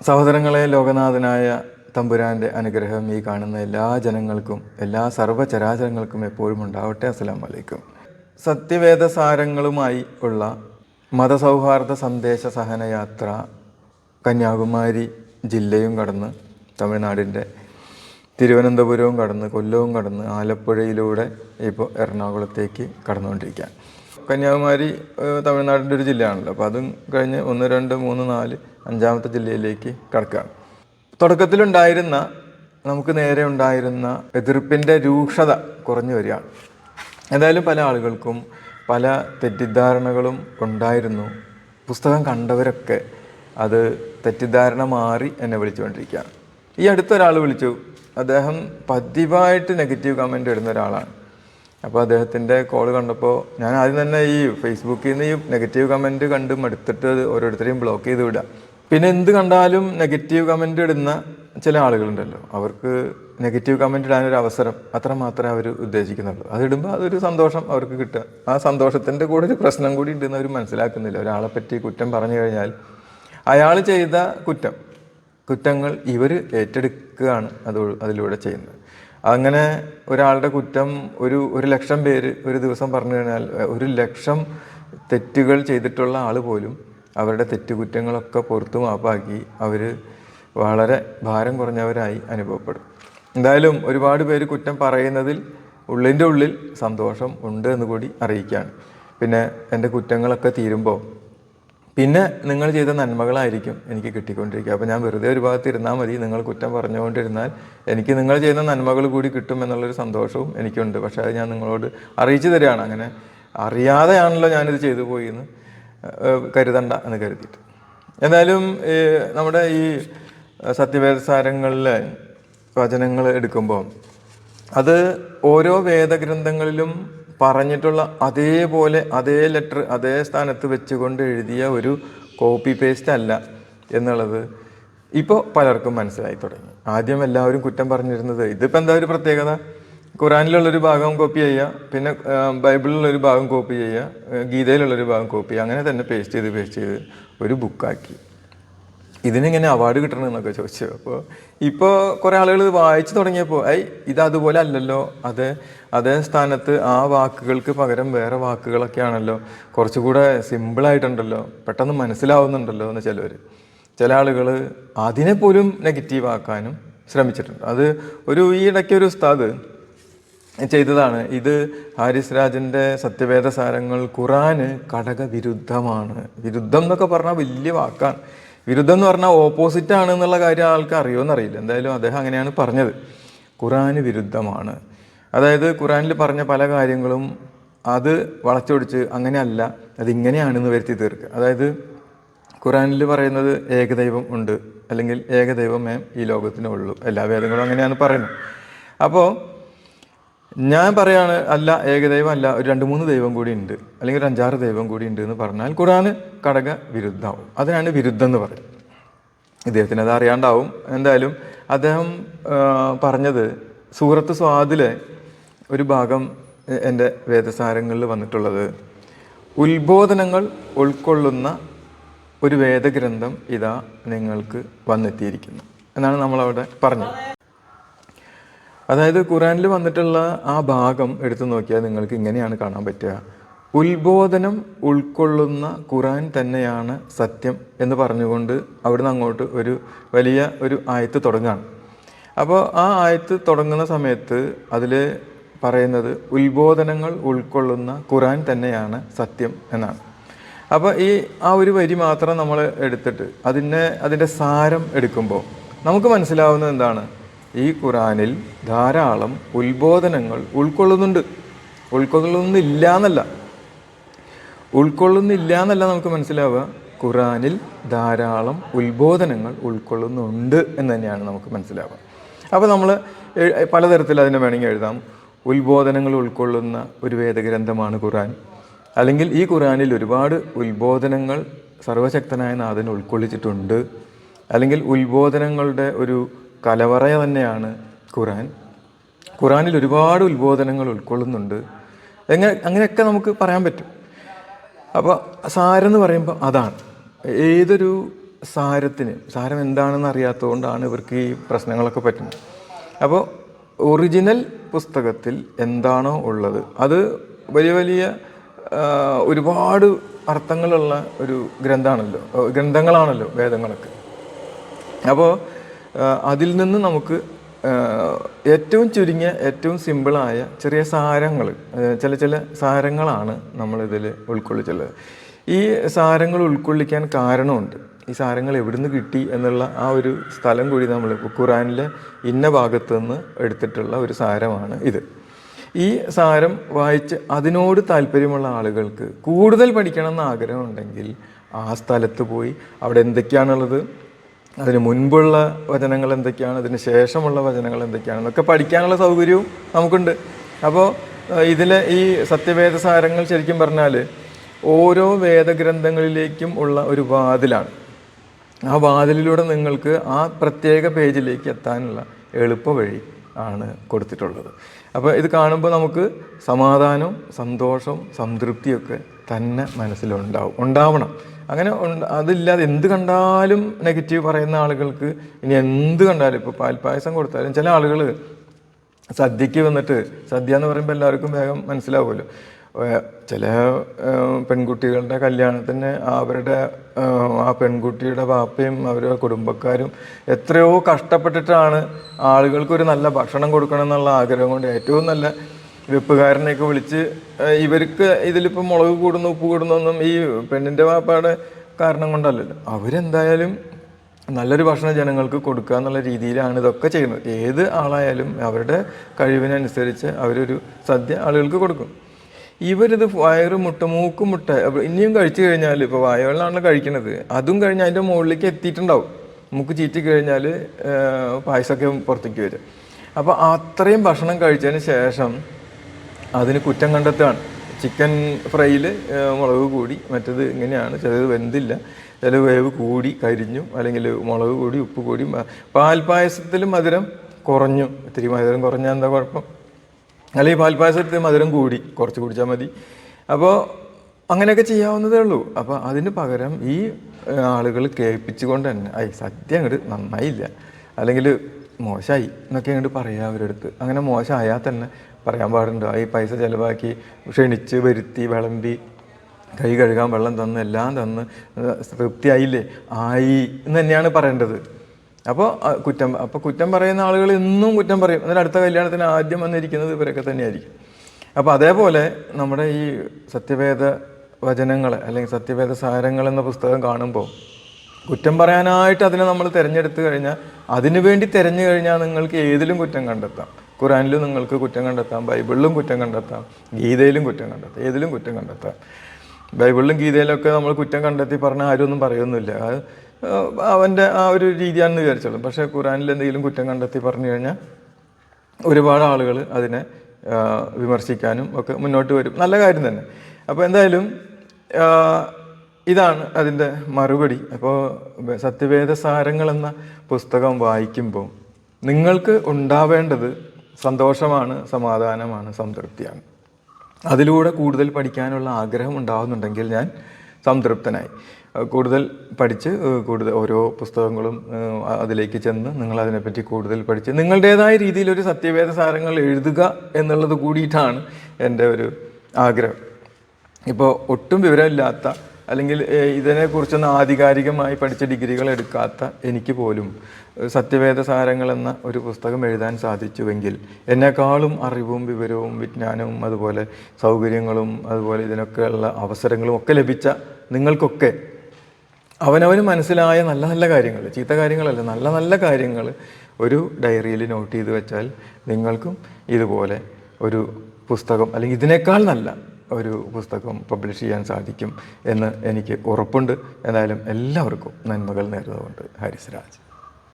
സഹോദരങ്ങളെ ലോകനാഥനായ തമ്പുരാന്റെ അനുഗ്രഹം ഈ കാണുന്ന എല്ലാ ജനങ്ങൾക്കും എല്ലാ സർവചരാചരങ്ങൾക്കും എപ്പോഴും ഉണ്ടാവട്ടെ. അസ്സലാം വലൈക്കും സത്യവേദസാരങ്ങളുമായി ഉള്ള മതസൗഹാർദ്ദ സന്ദേശ സഹനയാത്ര കന്യാകുമാരി ജില്ലയും കടന്ന് തമിഴ്നാടിന്റെ തിരുവനന്തപുരവും കടന്ന് കൊല്ലവും കടന്ന് ആലപ്പുഴയിലൂടെ ഇപ്പോൾ എറണാകുളത്തേക്ക് കടന്നുകൊണ്ടിരിക്കുകയാണ്. കന്യാകുമാരി തമിഴ്നാടിന്റെ ഒരു ജില്ലയാണല്ലോ. അപ്പോൾ അതും കഴിഞ്ഞ് ഒന്ന് രണ്ട് മൂന്ന് നാല് അഞ്ചാമത്തെ ജില്ലയിലേക്ക് കടക്കുകയാണ്. തുടക്കത്തിലുണ്ടായിരുന്ന നമുക്ക് നേരെ ഉണ്ടായിരുന്ന എതിർപ്പിന്റെ രൂക്ഷത കുറഞ്ഞു വരികയാണ്. എന്തായാലും പല ആളുകൾക്കും പല തെറ്റിദ്ധാരണകളും ഉണ്ടായിരുന്നു. പുസ്തകം കണ്ടവരൊക്കെ അത് തെറ്റിദ്ധാരണ മാറി എന്നെ വിളിച്ചുകൊണ്ടിരിക്കുകയാണ്. ഈ അടുത്തൊരാൾ വിളിച്ചു. അദ്ദേഹം പതിവായിട്ട് നെഗറ്റീവ് കമന്റ് ഇടുന്ന ഒരാളാണ്. അപ്പോൾ അദ്ദേഹത്തിന്റെ കോൾ കണ്ടപ്പോൾ ഞാൻ ആദ്യം തന്നെ ഈ ഫേസ്ബുക്കിൽ നിന്ന് ഈ നെഗറ്റീവ് കമന്റ് കണ്ട് മടുത്തിട്ട് ഓരോരുത്തരെയും ബ്ലോക്ക് ചെയ്ത് വിടാം. പിന്നെ എന്ത് കണ്ടാലും നെഗറ്റീവ് കമന്റ് ഇടുന്ന ചില ആളുകളുണ്ടല്ലോ. അവർക്ക് നെഗറ്റീവ് കമന്റ് ഇടാനൊരു അവസരം അത്ര മാത്രമേ അവർ ഉദ്ദേശിക്കുന്നുള്ളൂ. അതിടുമ്പോൾ അതൊരു സന്തോഷം അവർക്ക് കിട്ടുക. ആ സന്തോഷത്തിന്റെ കൂടെ ഒരു പ്രശ്നം കൂടി ഉണ്ടെന്ന് അവർ മനസ്സിലാക്കുന്നില്ല. ഒരാളെ പറ്റി കുറ്റം പറഞ്ഞു കഴിഞ്ഞാൽ അയാൾ ചെയ്ത കുറ്റം കുറ്റങ്ങൾ ഇവർ ഏറ്റെടുക്കുകയാണ് അതോ അതിലൂടെ ചെയ്യുന്നത്. അങ്ങനെ ഒരാളുടെ കുറ്റം ഒരു ഒരു ലക്ഷം പേര് ഒരു ദിവസം പറഞ്ഞു കഴിഞ്ഞാൽ ഒരു ലക്ഷം തെറ്റുകൾ ചെയ്തിട്ടുള്ള ആൾ പോലും അവരുടെ തെറ്റുകുറ്റങ്ങളൊക്കെ പുറത്തു മാപ്പാക്കി അവർ വളരെ ഭാരം കുറഞ്ഞവരായി അനുഭവപ്പെടും. എന്തായാലും ഒരുപാട് പേര് കുറ്റം പറയുന്നതിൽ ഉള്ളിന്റെ ഉള്ളിൽ സന്തോഷം ഉണ്ട് എന്ന് കൂടി അറിയിക്കുകയാണ് പിന്നെ എന്റെ കുറ്റങ്ങളൊക്കെ തീരുമ്പോൾ പിന്നെ നിങ്ങൾ ചെയ്ത നന്മകളായിരിക്കും എനിക്ക് കിട്ടിക്കൊണ്ടിരിക്കുക. അപ്പോൾ ഞാൻ വെറുതെ ഒരു ഭാഗത്ത് ഇരുന്നാൽ മതി. നിങ്ങൾ കുറ്റം പറഞ്ഞുകൊണ്ടിരുന്നാൽ എനിക്ക് നിങ്ങൾ ചെയ്യുന്ന നന്മകൾ കൂടി കിട്ടും എന്നുള്ളൊരു സന്തോഷവും എനിക്കുണ്ട്. പക്ഷേ അത് ഞാൻ നിങ്ങളോട് അറിയിച്ചു തരികയാണ്. അങ്ങനെ അറിയാതെയാണല്ലോ ഞാനിത് ചെയ്തു പോയി എന്ന് കരുതണ്ട എന്ന് കരുതിയിട്ട്. എന്തായാലും നമ്മുടെ ഈ സത്യവേദസാരങ്ങളിലെ വചനങ്ങൾ എടുക്കുമ്പോൾ അത് ഓരോ വേദഗ്രന്ഥങ്ങളിലും പറഞ്ഞിട്ടുള്ള അതേപോലെ അതേ ലെറ്റർ അതേ സ്ഥാനത്ത് വെച്ചുകൊണ്ട് എഴുതിയ ഒരു കോപ്പി പേസ്റ്റ് അല്ല എന്നുള്ളത് ഇപ്പോൾ പലർക്കും മനസ്സിലായി തുടങ്ങി. ആദ്യം എല്ലാവരും കുറ്റം പറഞ്ഞിരുന്നത് ഇതിപ്പോൾ എന്താ ഒരു പ്രത്യേകത? ഖുറാനിലുള്ളൊരു ഭാഗം കോപ്പി ചെയ്യുക പിന്നെ ബൈബിളിലുള്ളൊരു ഭാഗം കോപ്പി ചെയ്യുക ഗീതയിലുള്ളൊരു ഭാഗം കോപ്പി ചെയ്യുക അങ്ങനെ തന്നെ പേസ്റ്റ് ചെയ്ത് പേസ്റ്റ് ചെയ്ത് ഒരു ബുക്കാക്കി ഇതിനെങ്ങനെ അവാർഡ് കിട്ടണം എന്നൊക്കെ ചോദിച്ചു. അപ്പോൾ ഇപ്പോൾ കുറേ ആളുകൾ ഇത് വായിച്ചു തുടങ്ങിയപ്പോൾ ഐ ഇത് അതുപോലെ അല്ലല്ലോ. അത് അതേ സ്ഥാനത്ത് ആ വാക്കുകൾക്ക് പകരം വേറെ വാക്കുകളൊക്കെ ആണല്ലോ കുറച്ചുകൂടെ സിമ്പിളായിട്ടുണ്ടല്ലോ പെട്ടെന്ന് മനസ്സിലാവുന്നുണ്ടല്ലോ എന്ന് ചിലവർ ചില ആളുകൾ അതിനെ പോലും നെഗറ്റീവ് ആക്കാനും ശ്രമിച്ചിട്ടുണ്ട്. അത് ഒരു ഈ ഇടയ്ക്ക് ഒരു ഉസ്താദ് ചെയ്തതാണ്. ഇത് ഹാരിസ് രാജന്റെ സത്യവേദ സാരങ്ങൾ ഖുറാന് ഘടക വിരുദ്ധമാണ് വിരുദ്ധം എന്നൊക്കെ പറഞ്ഞാൽ വലിയ വാക്കാണ്. വിരുദ്ധം എന്ന് പറഞ്ഞാൽ ഓപ്പോസിറ്റ് ആണ് എന്നുള്ള കാര്യം ആൾക്ക് അറിയുമെന്നറിയില്ല എന്തായാലും അദ്ദേഹം അങ്ങനെയാണ് പറഞ്ഞത്. ഖുറാന് വിരുദ്ധമാണ്. അതായത് ഖുറാനിൽ പറഞ്ഞ പല കാര്യങ്ങളും അത് വളച്ചൊടിച്ച് അങ്ങനെയല്ല അതിങ്ങനെയാണെന്ന് വരുത്തി തീർക്കുക. അതായത് ഖുറാനിൽ പറയുന്നത് ഏകദൈവം ഉണ്ട് അല്ലെങ്കിൽ ഏകദൈവമേ ഈ ലോകത്തിനുള്ളൂ. എല്ലാ വേദങ്ങളും അങ്ങനെയാണ് പറയുന്നത്. അപ്പോൾ ഞാൻ പറയാണ് അല്ല ഏകദൈവം അല്ല ഒരു രണ്ട് മൂന്ന് ദൈവം കൂടി ഉണ്ട് അല്ലെങ്കിൽ ഒരു അഞ്ചാറ് ദൈവം കൂടി ഉണ്ട് എന്ന് പറഞ്ഞാൽ ഖുറാന് ഘടക വിരുദ്ധമാവും. അതിനാണ് വിരുദ്ധം എന്ന് പറയുന്നത്. ഇദ്ദേഹത്തിന് അത് അറിയാണ്ടാവും. എന്തായാലും അദ്ദേഹം പറഞ്ഞത് സൂറത്ത് സ്വാദിലെ ഒരു ഭാഗം എന്റെ വേദസാരങ്ങളിൽ വന്നിട്ടുള്ളത് ഉത്ബോധനങ്ങൾ ഉൾക്കൊള്ളുന്ന ഒരു വേദഗ്രന്ഥം ഇതാ നിങ്ങൾക്ക് വന്നെത്തിയിരിക്കുന്നു എന്നാണ് നമ്മളവിടെ പറഞ്ഞത്. അതായത് ഖുറാനിൽ വന്നിട്ടുള്ള ആ ഭാഗം എടുത്തു നോക്കിയാൽ നിങ്ങൾക്ക് ഇങ്ങനെയാണ് കാണാൻ പറ്റുക. ഉത്ബോധനം ഉൾക്കൊള്ളുന്ന ഖുറാൻ തന്നെയാണ് സത്യം എന്ന് പറഞ്ഞുകൊണ്ട് അവിടുന്ന് അങ്ങോട്ട് ഒരു വലിയ ഒരു ആയത്ത് തുടങ്ങുകയാണ് അപ്പോൾ ആ ആയത്ത് തുടങ്ങുന്ന സമയത്ത് അതിൽ പറയുന്നത് ഉത്ബോധനങ്ങൾ ഉൾക്കൊള്ളുന്ന ഖുറാൻ തന്നെയാണ് സത്യം എന്നാണ്. അപ്പോൾ ഈ ആ ഒരു വരി മാത്രം നമ്മൾ എടുത്തിട്ട് അതിനെ അതിന്റെ സാരം എടുക്കുമ്പോൾ നമുക്ക് മനസ്സിലാവുന്നത് എന്താണ്? ഈ ഖുറാനിൽ ധാരാളം ഉത്ബോധനങ്ങൾ ഉൾക്കൊള്ളുന്നുണ്ട്. ഉൾക്കൊള്ളുന്നില്ല എന്നല്ല ഉൾക്കൊള്ളുന്നില്ല എന്നല്ല നമുക്ക് മനസ്സിലാവുക. ഖുറാനിൽ ധാരാളം ഉത്ബോധനങ്ങൾ ഉൾക്കൊള്ളുന്നുണ്ട് എന്ന് തന്നെയാണ് നമുക്ക് മനസ്സിലാവുക. അപ്പോൾ നമ്മൾ പലതരത്തിൽ അതിനെ വേണമെങ്കിൽ എഴുതാം. ഉത്ബോധനങ്ങൾ ഉൾക്കൊള്ളുന്ന ഒരു വേദഗ്രന്ഥമാണ് ഖുറാൻ അല്ലെങ്കിൽ ഈ ഖുറാനിൽ ഒരുപാട് ഉത്ബോധനങ്ങൾ സർവശക്തനായ നാഥൻ ഉൾക്കൊള്ളിച്ചിട്ടുണ്ട്. അല്ലെങ്കിൽ ഉത്ബോധനങ്ങളുടെ ഒരു കലവറ തന്നെയാണ് ഖുറാൻ ഖുറാനിൽ ഒരുപാട് ഉത്ബോധനങ്ങൾ ഉൾക്കൊള്ളുന്നുണ്ട്. എങ്ങനെ അങ്ങനെയൊക്കെ നമുക്ക് പറയാൻ പറ്റും. അപ്പോൾ സാരെന്ന് പറയുമ്പോൾ അതാണ്. ഏതൊരു സാരത്തിന് സാരം എന്താണെന്ന് അറിയാത്തതുകൊണ്ടാണ് ഇവർക്ക് ഈ പ്രശ്നങ്ങളൊക്കെ പറ്റുന്നത്. അപ്പോൾ ഒറിജിനൽ പുസ്തകത്തിൽ എന്താണോ ഉള്ളത് അത് വലിയ വലിയ ഒരുപാട് അർത്ഥങ്ങളുള്ള ഒരു ഗ്രന്ഥമാണല്ലോ ഗ്രന്ഥങ്ങളാണല്ലോ വേദങ്ങളൊക്കെ. അപ്പോൾ അതിൽ നിന്ന് നമുക്ക് ഏറ്റവും ചുരുങ്ങിയ ഏറ്റവും സിമ്പിളായ ചെറിയ സാരങ്ങൾ ചില ചില സാരങ്ങളാണ് നമ്മളിതിൽ ഉൾക്കൊള്ളിച്ചുള്ളത്. ഈ സാരങ്ങൾ ഉൾക്കൊള്ളിക്കാൻ കാരണമുണ്ട്. ഈ സാരങ്ങൾ എവിടുന്ന് കിട്ടി എന്നുള്ള ആ ഒരു സ്ഥലം കൂടി നമ്മൾ ഖുറാനിലെ ഇന്ന ഭാഗത്തു നിന്ന് എടുത്തിട്ടുള്ള ഒരു സാരമാണ് ഇത്. ഈ സാരം വായിച്ച് അതിനോട് താല്പര്യമുള്ള ആളുകൾക്ക് കൂടുതൽ പഠിക്കണം എന്ന് ആഗ്രഹമുണ്ടെങ്കിൽ ആ സ്ഥലത്ത് പോയി അവിടെ എന്തൊക്കെയാണുള്ളത്? അതിന് മുൻപുള്ള വചനങ്ങൾ എന്തൊക്കെയാണ് അതിന് ശേഷമുള്ള വചനങ്ങൾ എന്തൊക്കെയാണ് എന്നൊക്കെ പഠിക്കാനുള്ള സൗകര്യവും നമുക്കുണ്ട്. അപ്പോൾ ഇതിലെ ഈ സത്യവേദ സാരങ്ങൾ ശരിക്കും പറഞ്ഞാൽ ഓരോ വേദഗ്രന്ഥങ്ങളിലേക്കും ഉള്ള ഒരു വാതിലാണ്. ആ വാതിലിലൂടെ നിങ്ങൾക്ക് ആ പ്രത്യേക പേജിലേക്ക് എത്താനുള്ള എളുപ്പ വഴി ആണ് കൊടുത്തിട്ടുള്ളത്. അപ്പോൾ ഇത് കാണുമ്പോൾ നമുക്ക് സമാധാനവും സന്തോഷവും സംതൃപ്തിയൊക്കെ തന്നെ മനസ്സിലുണ്ടാവും ഉണ്ടാവണം. അങ്ങനെ അതില്ലാതെ എന്ത് കണ്ടാലും നെഗറ്റീവ് പറയുന്ന ആളുകൾക്ക് ഇനി എന്ത് കണ്ടാലും ഇപ്പോൾ പാൽപ്പായസം കൊടുത്താലും ചില ആളുകൾ സദ്യയ്ക്ക് വന്നിട്ട് സദ്യ എന്ന് പറയുമ്പോൾ എല്ലാവർക്കും വേഗം മനസ്സിലാവുമല്ലോ. ചില പെൺകുട്ടികളുടെ കല്യാണത്തിന് അവരുടെ ആ പെൺകുട്ടിയുടെ വാപ്പയും അവരുടെ കുടുംബക്കാരും എത്രയോ കഷ്ടപ്പെട്ടിട്ടാണ് ആളുകൾക്കൊരു നല്ല ഭക്ഷണം കൊടുക്കണം എന്നുള്ള ആഗ്രഹം കൊണ്ട് ഏറ്റവും നല്ല വെപ്പുകാരനെയൊക്കെ വിളിച്ച് ഇവർക്ക് ഇതിലിപ്പോൾ മുളക് കൂടുന്നു ഉപ്പ് കൂടുന്നൊന്നും ഈ പെണ്ണിന്റെ വാപ്പാടെ കാരണം കൊണ്ടല്ലല്ലോ. അവരെന്തായാലും നല്ലൊരു ഭക്ഷണം ജനങ്ങൾക്ക് കൊടുക്കുക എന്നുള്ള രീതിയിലാണ് ഇതൊക്കെ ചെയ്യുന്നത്. ഏത് ആളായാലും അവരുടെ കഴിവിനനുസരിച്ച് അവരൊരു സദ്യ ആളുകൾക്ക് കൊടുക്കും. ഇവരിത് വയറ് മുട്ട മൂക്ക് മുട്ട ഇനിയും കഴിച്ചു കഴിഞ്ഞാൽ ഇപ്പോൾ വായവെള്ളമാണല്ലോ കഴിക്കുന്നത് അതും കഴിഞ്ഞ് അതിന്റെ മുകളിലേക്ക് എത്തിയിട്ടുണ്ടാവും. മൂക്ക് ചീറ്റി കഴിഞ്ഞാൽ പായസമൊക്കെ പുറത്തേക്ക് വരും. അപ്പോൾ അത്രയും ഭക്ഷണം കഴിച്ചതിന് ശേഷം അതിന് കുറ്റം കണ്ടെത്തുകയാണ്. ചിക്കൻ ഫ്രൈയിൽ മുളക് കൂടി മറ്റത് ഇങ്ങനെയാണ്. ചിലത് വെന്തില്ല. ചില വേവ് കൂടി കരിഞ്ഞു അല്ലെങ്കിൽ മുളക് കൂടി ഉപ്പ് കൂടി പാൽപ്പായസത്തിൽ മധുരം കുറഞ്ഞു. ഇത്തിരി മധുരം കുറഞ്ഞാൽ എന്താ കുഴപ്പം? അല്ലെങ്കിൽ പാൽപ്പായസത്തിൽ മധുരം കൂടി കുറച്ച് കുടിച്ചാൽ മതി. അപ്പോൾ അങ്ങനെയൊക്കെ ചെയ്യാവുന്നതേ ഉള്ളൂ. അപ്പോൾ അതിന് പകരം ഈ ആളുകൾ കേൾപ്പിച്ചുകൊണ്ട് തന്നെ ഐ സദ്യ അങ്ങോട്ട് നന്നായില്ല. അല്ലെങ്കിൽ മോശമായി എന്നൊക്കെ അങ്ങോട്ട് പറയാം അവരെടുത്ത്. അങ്ങനെ മോശമായാൽ തന്നെ പറയാൻ പാടുണ്ട്. ഈ പൈസ ചിലവാക്കി ക്ഷണിച്ച് വരുത്തി വിളമ്പി കൈ കഴുകാൻ വെള്ളം തന്ന് എല്ലാം തന്ന് തൃപ്തിയായില്ലേ? ആയി എന്ന് തന്നെയാണ് പറയേണ്ടത്. അപ്പോൾ കുറ്റം അപ്പോൾ കുറ്റം പറയുന്ന ആളുകൾ ഇന്നും കുറ്റം പറയും. എന്നാൽ അടുത്ത കല്യാണത്തിന് ആദ്യം വന്നിരിക്കുന്നത് ഇവരൊക്കെ തന്നെയായിരിക്കും. അപ്പോൾ അതേപോലെ നമ്മുടെ ഈ സത്യവേദ വചനങ്ങൾ അല്ലെങ്കിൽ സത്യവേദ സാരങ്ങൾ എന്ന പുസ്തകം കാണുമ്പോൾ കുറ്റം പറയാനായിട്ട് അതിനെ നമ്മൾ തിരഞ്ഞെടുത്ത് കഴിഞ്ഞാൽ അതിനു വേണ്ടി തിരഞ്ഞു കഴിഞ്ഞാൽ നിങ്ങൾക്ക് ഏതിലും കുറ്റം കണ്ടെത്താം. ഖുറാനിലും നിങ്ങൾക്ക് കുറ്റം കണ്ടെത്താം ബൈബിളിലും കുറ്റം കണ്ടെത്താം ഗീതയിലും കുറ്റം കണ്ടെത്താം ഏതിലും കുറ്റം കണ്ടെത്താം. ബൈബിളിലും ഗീതയിലൊക്കെ നമ്മൾ കുറ്റം കണ്ടെത്തി പറഞ്ഞാൽ ആരും ഒന്നും പറയൊന്നുമില്ല അത് അവന്റെ ആ ഒരു രീതിയാണെന്ന് വിചാരിച്ചോളും. പക്ഷേ ഖുറാനിൽ എന്തെങ്കിലും കുറ്റം കണ്ടെത്തി പറഞ്ഞു കഴിഞ്ഞാൽ ഒരുപാട് ആളുകൾ അതിനെ വിമർശിക്കാനും ഒക്കെ മുന്നോട്ട് വരും. നല്ല കാര്യം തന്നെ. അപ്പോൾ എന്തായാലും ഇതാണ് അതിന്റെ മറുപടി. അപ്പോൾ സത്യവേദ സാരങ്ങൾ എന്ന പുസ്തകം വായിക്കുമ്പോൾ നിങ്ങൾക്ക് ഉണ്ടാവേണ്ടത് സന്തോഷമാണ് സമാധാനമാണ് സംതൃപ്തിയാണ്. അതിലൂടെ കൂടുതൽ പഠിക്കാനുള്ള ആഗ്രഹം ഉണ്ടാകുന്നുണ്ടെങ്കിൽ ഞാൻ സംതൃപ്തനായി. കൂടുതൽ പഠിച്ച് കൂടുതൽ ഓരോ പുസ്തകങ്ങളും അതിലേക്ക് ചെന്ന് നിങ്ങൾ അതിനെപ്പറ്റി കൂടുതൽ പഠിച്ച് നിങ്ങളുടേതായ രീതിയിൽ ഒരു സത്യവേദ സാരങ്ങൾ എഴുതുക എന്നുള്ളത് കൂടിയിട്ടാണ് എന്റെ ഒരു ആഗ്രഹം. ഇപ്പോൾ ഒട്ടും വിവരമില്ലാത്ത അല്ലെങ്കിൽ ഇതിനെക്കുറിച്ചൊന്നും ആധികാരികമായി പഠിച്ച ഡിഗ്രികൾ എടുക്കാത്ത എനിക്ക് പോലും സത്യവേദ സാരങ്ങൾ എന്ന ഒരു പുസ്തകം എഴുതാൻ സാധിച്ചുവെങ്കിൽ എന്നെക്കാളും അറിവും വിവരവും വിജ്ഞാനവും അതുപോലെ സൗകര്യങ്ങളും അതുപോലെ ഇതിനൊക്കെയുള്ള അവസരങ്ങളും ഒക്കെ ലഭിച്ച നിങ്ങൾക്കൊക്കെ അവനവന് മനസ്സിലായ നല്ല നല്ല കാര്യങ്ങൾ ചീത്ത കാര്യങ്ങളല്ല നല്ല നല്ല കാര്യങ്ങൾ ഒരു ഡയറിയിൽ നോട്ട് ചെയ്ത് വെച്ചാൽ നിങ്ങൾക്കും ഇതുപോലെ ഒരു പുസ്തകം അല്ലെങ്കിൽ ഇതിനേക്കാൾ നല്ല ഒരു പുസ്തകം പബ്ലിഷ് ചെയ്യാൻ സാധിക്കും എന്ന് എനിക്ക് ഉറപ്പുണ്ട്. എന്തായാലും എല്ലാവർക്കും നന്മകൾ നേരുന്നതുകൊണ്ട്. ഹാരിസ് രാജ്